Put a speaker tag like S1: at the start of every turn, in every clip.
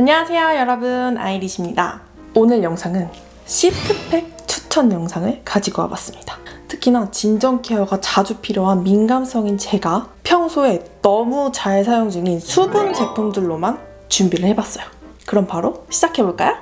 S1: 안녕하세요 여러분. 아이리시입니다. 오늘 영상은 시트팩 추천 영상을 가지고 와봤습니다. 특히나 진정 케어가 자주 필요한 민감성인 제가 평소에 너무 잘 사용 중인 수분 제품들로만 준비를 해봤어요. 그럼 바로 시작해볼까요?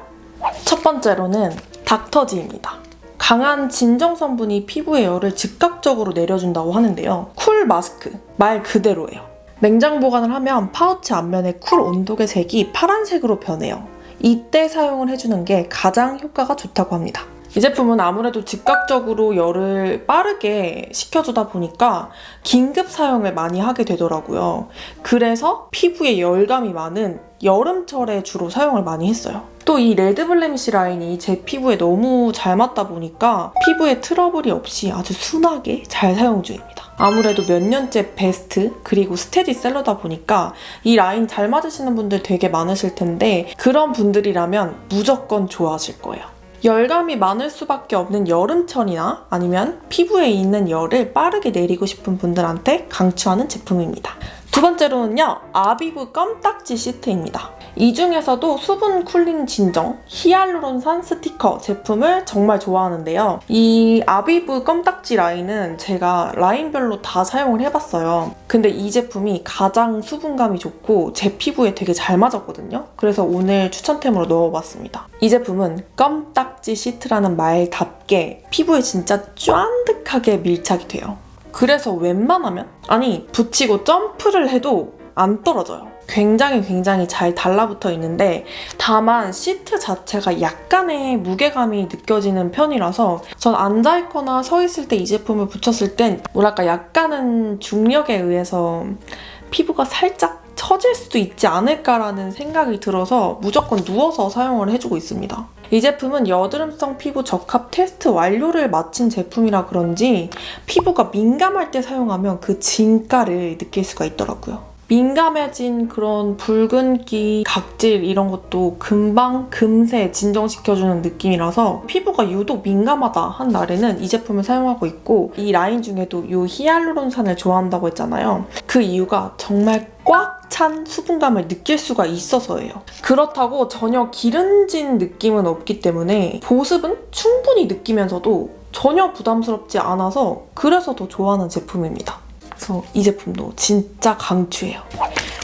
S1: 첫 번째로는 닥터지입니다. 강한 진정 성분이 피부의 열을 즉각적으로 내려준다고 하는데요. 쿨 마스크 말 그대로예요 냉장 보관을 하면 파우치 앞면의 쿨 온도계 색이 파란색으로 변해요. 이때 사용을 해주는 게 가장 효과가 좋다고 합니다. 이 제품은 아무래도 즉각적으로 열을 빠르게 식혀주다 보니까 긴급 사용을 많이 하게 되더라고요. 그래서 피부에 열감이 많은 여름철에 주로 사용을 많이 했어요. 또 이 레드 블레미시 라인이 제 피부에 너무 잘 맞다 보니까 피부에 트러블이 없이 아주 순하게 잘 사용 중입니다. 아무래도 몇 년째 베스트 그리고 스테디셀러다 보니까 이 라인 잘 맞으시는 분들 되게 많으실 텐데 그런 분들이라면 무조건 좋아하실 거예요. 열감이 많을 수밖에 없는 여름철이나 아니면 피부에 있는 열을 빠르게 내리고 싶은 분들한테 강추하는 제품입니다. 두 번째로는요, 아비브 껌딱지 시트입니다. 이 중에서도 수분 쿨링 진정 히알루론산 스티커 제품을 정말 좋아하는데요. 이 아비브 껌딱지 라인은 제가 라인별로 다 사용을 해봤어요. 근데 이 제품이 가장 수분감이 좋고 제 피부에 되게 잘 맞았거든요. 그래서 오늘 추천템으로 넣어봤습니다. 이 제품은 껌딱지 시트라는 말답게 피부에 진짜 쫀득하게 밀착이 돼요. 그래서 웬만하면 아니 붙이고 점프를 해도 안 떨어져요. 굉장히 굉장히 잘 달라붙어 있는데 다만 시트 자체가 약간의 무게감이 느껴지는 편이라서 전 앉아있거나 서 있을 때 이 제품을 붙였을 땐 뭐랄까 약간은 중력에 의해서 피부가 살짝 처질 수도 있지 않을까라는 생각이 들어서 무조건 누워서 사용을 해주고 있습니다. 이 제품은 여드름성 피부 적합 테스트 완료를 마친 제품이라 그런지 피부가 민감할 때 사용하면 그 진가를 느낄 수가 있더라고요. 민감해진 그런 붉은기, 각질 이런 것도 금방 금세 진정시켜주는 느낌이라서 피부가 유독 민감하다 한 날에는 이 제품을 사용하고 있고 이 라인 중에도 이 히알루론산을 좋아한다고 했잖아요. 그 이유가 정말 꽉 찬 수분감을 느낄 수가 있어서예요. 그렇다고 전혀 기름진 느낌은 없기 때문에 보습은 충분히 느끼면서도 전혀 부담스럽지 않아서 그래서 더 좋아하는 제품입니다. 그래서 이 제품도 진짜 강추해요.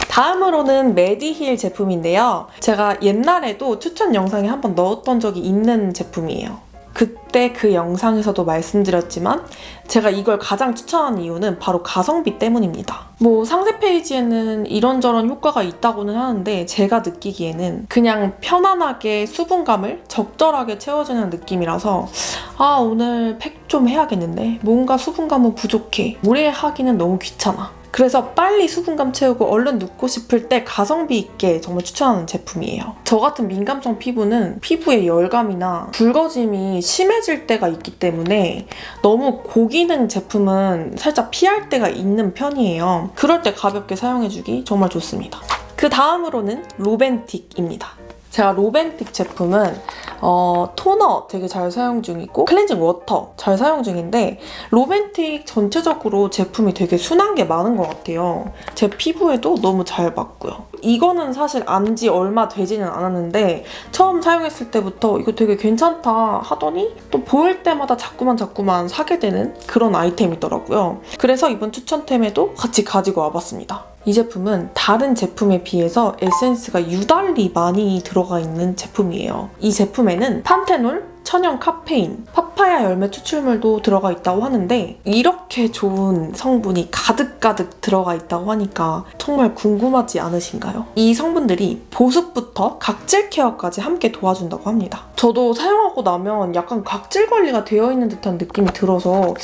S1: 다음으로는 메디힐 제품인데요. 제가 옛날에도 추천 영상에 한번 넣었던 적이 있는 제품이에요. 그때 그 영상에서도 말씀드렸지만 제가 이걸 가장 추천한 이유는 바로 가성비 때문입니다. 뭐 상세 페이지에는 이런저런 효과가 있다고는 하는데 제가 느끼기에는 그냥 편안하게 수분감을 적절하게 채워주는 느낌이라서 아 오늘 팩 좀 해야겠는데 뭔가 수분감은 부족해 오래 하기는 너무 귀찮아 그래서 빨리 수분감 채우고 얼른 눕고 싶을 때 가성비 있게 정말 추천하는 제품이에요. 저 같은 민감성 피부는 피부의 열감이나 붉어짐이 심해질 때가 있기 때문에 너무 고기능 제품은 살짝 피할 때가 있는 편이에요. 그럴 때 가볍게 사용해주기 정말 좋습니다. 그 다음으로는 로벤틱입니다. 제가 로벤틱 제품은 어, 토너 되게 잘 사용 중이고 클렌징 워터 잘 사용 중인데 로벤틱 전체적으로 제품이 되게 순한 게 많은 것 같아요. 제 피부에도 너무 잘 맞고요. 이거는 사실 안 지 얼마 되지는 않았는데 처음 사용했을 때부터 이거 되게 괜찮다 하더니 또 보일 때마다 자꾸만 자꾸만 사게 되는 그런 아이템이더라고요. 그래서 이번 추천템에도 같이 가지고 와봤습니다. 이 제품은 다른 제품에 비해서 에센스가 유달리 많이 들어가 있는 제품이에요. 이 제품에는 판테놀, 천연 카페인, 파파야 열매 추출물도 들어가 있다고 하는데 이렇게 좋은 성분이 가득가득 들어가 있다고 하니까 정말 궁금하지 않으신가요? 이 성분들이 보습부터 각질 케어까지 함께 도와준다고 합니다. 저도 사용하고 나면 약간 각질 관리가 되어 있는 듯한 느낌이 들어서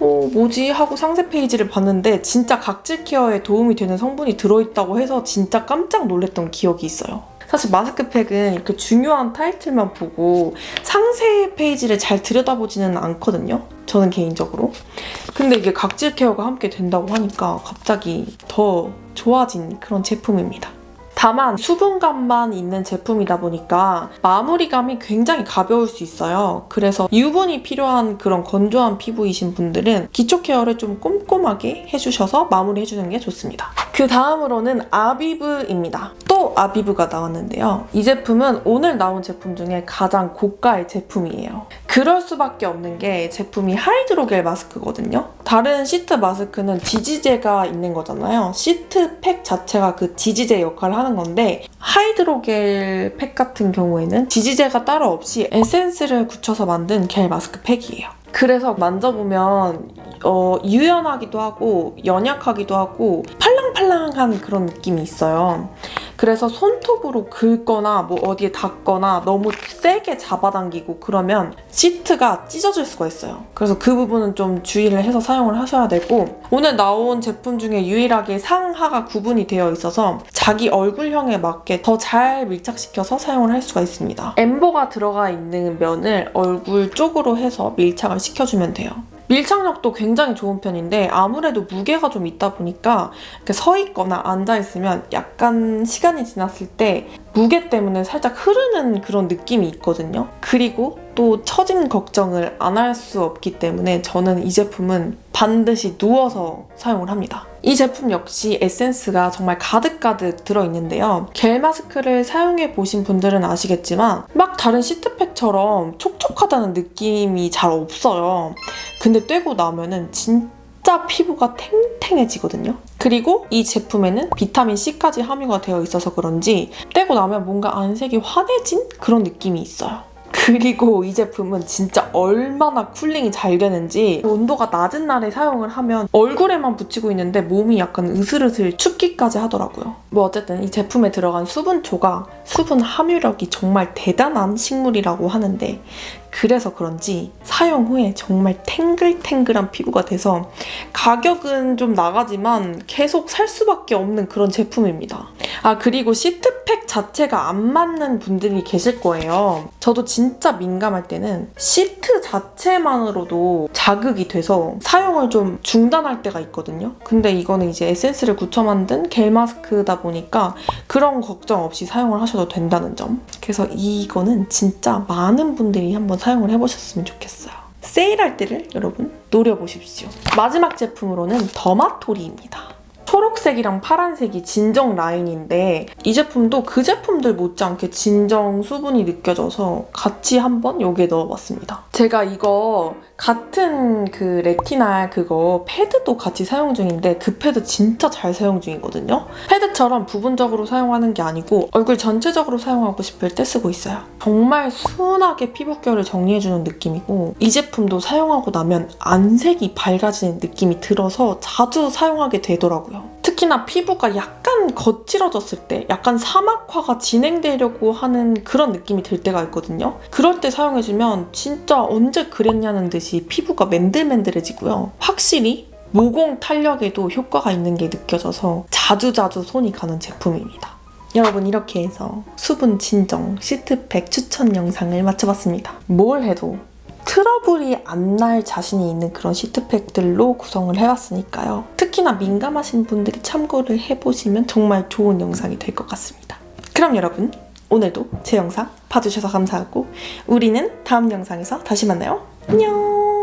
S1: 어, 뭐지 하고 상세 페이지를 봤는데 진짜 각질 케어에 도움이 되는 성분이 들어있다고 해서 진짜 깜짝 놀랐던 기억이 있어요. 사실 마스크팩은 이렇게 중요한 타이틀만 보고 상세 페이지를 잘 들여다보지는 않거든요. 저는 개인적으로. 근데 이게 각질 케어가 함께 된다고 하니까 갑자기 더 좋아진 그런 제품입니다. 다만 수분감만 있는 제품이다 보니까 마무리감이 굉장히 가벼울 수 있어요. 그래서 유분이 필요한 그런 건조한 피부이신 분들은 기초 케어를 좀 꼼꼼하게 해주셔서 마무리해주는 게 좋습니다. 그 다음으로는 아비브입니다. 또 아비브가 나왔는데요. 이 제품은 오늘 나온 제품 중에 가장 고가의 제품이에요. 그럴 수밖에 없는 게 제품이 하이드로겔 마스크거든요. 다른 시트 마스크는 지지제가 있는 거잖아요. 시트 팩 자체가 그 지지제 역할을 하는 건데 하이드로겔 팩 같은 경우에는 지지제가 따로 없이 에센스를 굳혀서 만든 겔 마스크 팩이에요. 그래서 만져보면 어, 유연하기도 하고 연약하기도 하고 팔랑팔랑한 그런 느낌이 있어요. 그래서 손톱으로 긁거나 뭐 어디에 닿거나 너무 세게 잡아당기고 그러면 시트가 찢어질 수가 있어요. 그래서 그 부분은 좀 주의를 해서 사용을 하셔야 되고 오늘 나온 제품 중에 유일하게 상하가 구분이 되어 있어서 자기 얼굴형에 맞게 더 잘 밀착시켜서 사용을 할 수가 있습니다. 엠버가 들어가 있는 면을 얼굴 쪽으로 해서 밀착을 시켜주면 돼요. 밀착력도 굉장히 좋은 편인데 아무래도 무게가 좀 있다 보니까 이렇게 서 있거나 앉아 있으면 약간 시간이 지났을 때 무게 때문에 살짝 흐르는 그런 느낌이 있거든요. 그리고 또 처짐 걱정을 안 할 수 없기 때문에 저는 이 제품은 반드시 누워서 사용을 합니다. 이 제품 역시 에센스가 정말 가득가득 들어있는데요. 겔 마스크를 사용해 보신 분들은 아시겠지만 막 다른 시트팩처럼 촉촉하다는 느낌이 잘 없어요. 근데 떼고 나면은 진짜 피부가 탱탱해지거든요. 그리고 이 제품에는 비타민 C까지 함유가 되어 있어서 그런지 떼고 나면 뭔가 안색이 환해진 그런 느낌이 있어요. 그리고 이 제품은 진짜 얼마나 쿨링이 잘 되는지 온도가 낮은 날에 사용을 하면 얼굴에만 붙이고 있는데 몸이 약간 으슬으슬 춥기까지 하더라고요. 뭐 어쨌든 이 제품에 들어간 수분초가 수분 함유력이 정말 대단한 식물이라고 하는데 그래서 그런지 사용 후에 정말 탱글탱글한 피부가 돼서 가격은 좀 나가지만 계속 살 수밖에 없는 그런 제품입니다. 아 그리고 시트팩 자체가 안 맞는 분들이 계실 거예요. 저도 진짜 민감할 때는 시트 자체만으로도 자극이 돼서 사용을 좀 중단할 때가 있거든요. 근데 이거는 이제 에센스를 굳혀 만든 겔 마스크다 보니까 그런 걱정 없이 사용을 하셔도 된다는 점. 그래서 이거는 진짜 많은 분들이 한번 사용을 해보셨으면 좋겠어요. 세일할 때를 여러분 노려보십시오. 마지막 제품으로는 더마토리입니다. 초록색이랑 파란색이 진정 라인인데 이 제품도 그 제품들 못지않게 진정 수분이 느껴져서 같이 한번 여기에 넣어봤습니다. 제가 이거 같은 그 레티날 그거 패드도 같이 사용 중인데 그 패드 진짜 잘 사용 중이거든요. 패드처럼 부분적으로 사용하는 게 아니고 얼굴 전체적으로 사용하고 싶을 때 쓰고 있어요. 정말 순하게 피부결을 정리해주는 느낌이고 이 제품도 사용하고 나면 안색이 밝아지는 느낌이 들어서 자주 사용하게 되더라고요. 특히나 피부가 약간 거칠어졌을 때 약간 사막화가 진행되려고 하는 그런 느낌이 들 때가 있거든요. 그럴 때 사용해주면 진짜 언제 그랬냐는 듯이 피부가 맨들맨들해지고요. 확실히 모공 탄력에도 효과가 있는 게 느껴져서 자주자주 손이 가는 제품입니다. 여러분 이렇게 해서 수분 진정 시트팩 추천 영상을 마쳐봤습니다. 뭘 해도 트러블이 안 날 자신이 있는 그런 시트팩들로 구성을 해왔으니까요. 특히나 민감하신 분들이 참고를 해보시면 정말 좋은 영상이 될 것 같습니다. 그럼 여러분 오늘도 제 영상 봐주셔서 감사하고 우리는 다음 영상에서 다시 만나요. 안녕!